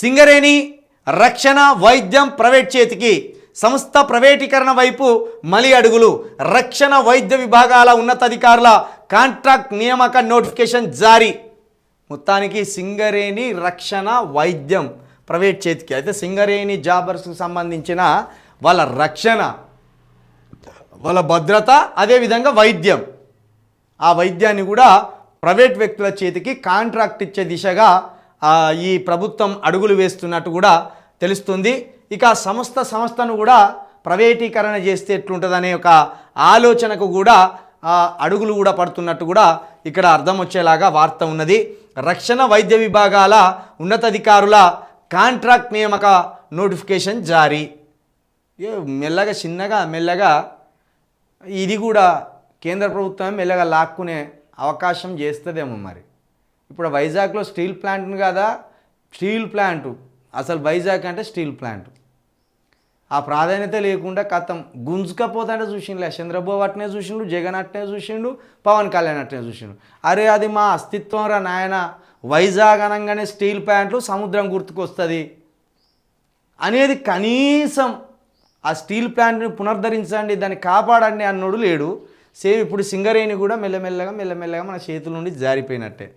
సింగరేణి రక్షణ వైద్యం ప్రైవేట్ చేతికి సంస్థ ప్రైవేటీకరణ వైపు మలి అడుగులు. రక్షణ వైద్య విభాగాల ఉన్నతాధికారుల కాంట్రాక్ట్ నియామక నోటిఫికేషన్ జారీ. మొత్తానికి సింగరేణి రక్షణ వైద్యం ప్రైవేట్ చేతికి. అయితే సింగరేణి జాబర్స్కు సంబంధించిన వాళ్ళ రక్షణ వాళ్ళ భద్రత అదేవిధంగా వైద్యం. ఆ వైద్యాన్ని కూడా ప్రైవేట్ వ్యక్తుల చేతికి కాంట్రాక్ట్ ఇచ్చే దిశగా ఈ ప్రభుత్వం అడుగులు వేస్తున్నట్టు కూడా తెలుస్తుంది. ఇక ఆ సంస్థ సంస్థను కూడా ప్రైవేటీకరణ చేస్తే ఎట్లుంటుందనే ఒక ఆలోచనకు కూడా అడుగులు కూడా పడుతున్నట్టు కూడా ఇక్కడ అర్థం వచ్చేలాగా వార్త ఉన్నది. రక్షణ వైద్య విభాగాల ఉన్నతాధికారుల కాంట్రాక్ట్ నియామక నోటిఫికేషన్ జారీ. మెల్లగా చిన్నగా మెల్లగా ఇది కూడా కేంద్ర ప్రభుత్వం మెల్లగా లాక్కునే అవకాశం చేస్తుందేమో మరి. ఇప్పుడు వైజాగ్లో స్టీల్ ప్లాంట్ కదా స్టీల్ ప్లాంట్. అసలు వైజాగ్ అంటే స్టీల్ ప్లాంట్. ఆ ప్రాధాన్యత లేకుండా కథం గుంజుకపోతుంటే చూసిండులే. చంద్రబాబు అట్నే చూసిండు జగన్ అట్నే చూసిండు పవన్ కళ్యాణ్ అట్నే చూసిండు. అరే అది మా అస్తిత్వం రా నాయన. వైజాగ్ అనగానే స్టీల్ ప్లాంట్లు సముద్రం గుర్తుకొస్తుంది. అనేది కనీసం ఆ స్టీల్ ప్లాంట్ని పునరుద్ధరించండి దాన్ని కాపాడండి అన్నోడు లేడు. సేమ్ ఇప్పుడు సింగరేణి కూడా మెల్లమెల్లగా మెల్లమెల్లగా మన చేతుల నుండి జారిపోయినట్టే.